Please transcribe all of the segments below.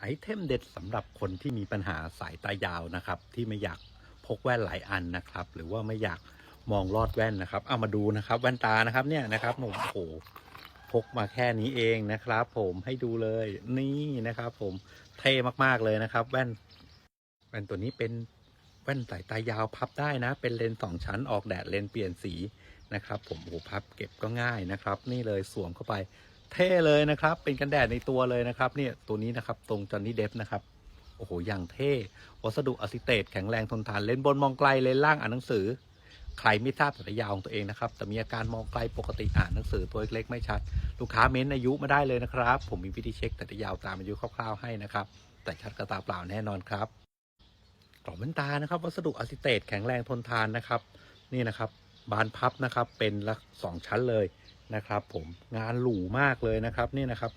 ไอเทมเด็ดสำหรับคนที่มีปัญหาสายตายาวนะครับ ที่ไม่อยากพกแว่นหลายอันนะครับ หรือว่าไม่อยากมองลอดแว่นนะครับ เอามาดูนะครับ แว่นตานะครับเนี่ยนะครับผมโอ้โหพกมาแค่นี้เองนะครับ ผมให้ดูเลยนี่นะครับ ผมเท่มากๆเลยนะครับ แว่น แว่นตัวนี้เป็นแว่นสายตายาวพับได้นะ เป็นเลนส์สองชั้นออกแดดเลนส์เปลี่ยนสีนะครับ ผมโอ้พับเก็บก็ง่ายนะครับ นี่เลยสวมเข้าไป เท่เลยนะครับ เป็นกันแดดในตัวเลยนะครับเนี่ยตัวนี้นะครับตรงจอห์นนี่เดฟนะครับโอ้โหอย่างเท่ วัสดุอะซิเตตแข็งแรงทนทานเลนบนมองไกลเลนล่างอ่านหนังสือ ใครไม่ทราบสายยาวของตัวเองนะครับ แต่มีอาการมองไกลปกติอ่านหนังสือตัวเล็กๆไม่ชัด ลูกค้าเม้นอายุมาได้เลยนะครับ ผมมีวิธีเช็คสายยาวตามอายุคร่าวๆให้นะครับ แต่ชัดกระตาเปล่าแน่นอนครับกรอบแว่นตานะครับ วัสดุอะซิเตตแข็งแรงทนทานนะครับ นี่นะครับ บานพับนะครับ เป็นละสองชั้นเลยนะครับ ผมงานหรูมากเลยนะครับนี่นะครับ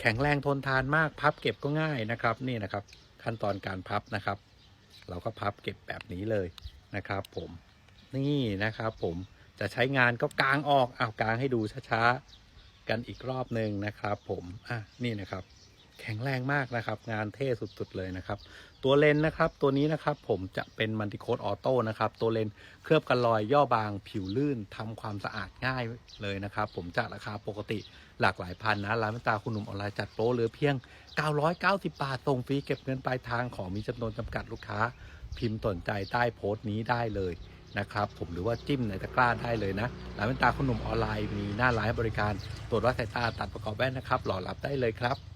แข็งแรงทนทานมากพับเก็บก็ง่ายนะครับนี่นะครับ ขั้นตอนการพับนะครับ เราก็พับเก็บแบบนี้เลยนะครับ ผมนี่นะครับ ผมจะใช้งานก็กางออกเอากางให้ดูช้าๆกันอีกรอบหนึ่งนะครับ ผมอะนี่นะครับ แข็งแรงมากนะครับ งานเท่สุดๆเลยนะครับ ตัวเลนนะครับตัวนี้นะครับผมจะเป็นมัลติโคดออโต้นะครับ ตัวเลนเคลือบกันรอยย่อบางผิวลื่นทำความสะอาดง่ายเลยนะครับ ผมจากราคาปกติหลากหลายพันนะร้านแว่นตาคุณหนุ่มออนไลน์จัดโปรเหลือเพียง 990 บาทส่งฟรีเก็บเงินปลายทางของมีจำนวนจำกัดลูกค้า พิมพ์สนใจใต้โพสต์นี้ได้เลยนะครับผมหรือว่าจิ้มในตะกร้าได้เลยนะร้านแว่นตาคุณหนุ่มออนไลน์มีหน้าร้านบริการ ตรวจวัดสายตาตัดประกอบแว่นนะครับหล่อรับได้เลยครับ